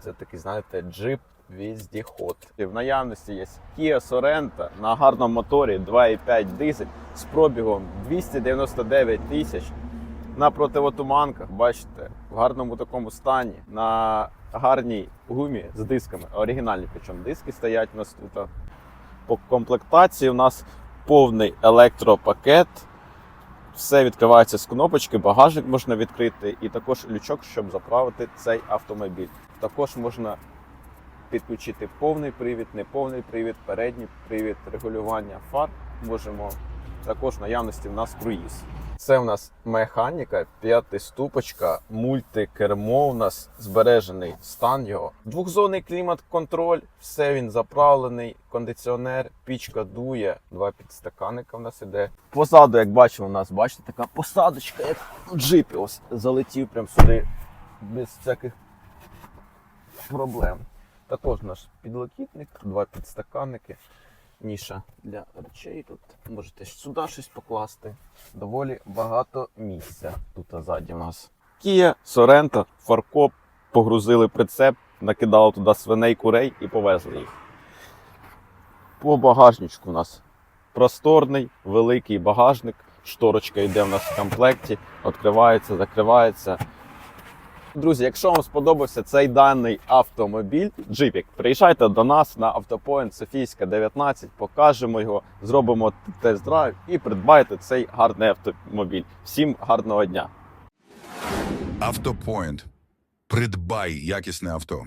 Це такий, знаєте, джип віздіход. В наявності є Kia Sorento на гарному моторі 2,5 дизель з пробігом 299 тисяч. На противотуманках, бачите, в гарному такому стані, на гарній гумі з дисками. Оригінальні, причому диски стоять у нас тут. По комплектації у нас повний електропакет. Все відкривається з кнопочки, багажник можна відкрити, і також лючок, щоб заправити цей автомобіль. Також можна підключити повний привід, неповний привід, передній привід, регулювання фар. Можемо також наявності в нас круїз. Це у нас механіка, п'ятиступочка, мультикермо. У нас збережений стан його. Двохзонний клімат-контроль, все він заправлений, кондиціонер, пічка дує, два підстаканника в нас іде. Позаду, як бачимо, у нас бачите, така посадочка, як у джипі. Ось залетів прямо сюди без всяких проблем. Також наш підлокітник, два підстаканники, ніша для речей. Тут можете сюди щось покласти. Доволі багато місця тут ззаді у нас. Kia, Sorento, фаркоп, погрузили прицеп, накидали туди свиней, курей і повезли їх. По багажничку у нас просторний, великий багажник. Шторочка йде в нас в комплекті, відкривається, закривається. Друзі, якщо вам сподобався цей даний автомобіль, джипік, приїжджайте до нас на автопоінт Софійська 19, покажемо його, зробимо тест-драйв і придбайте цей гарний автомобіль. Всім гарного дня! Автопоінт. Придбай якісне авто.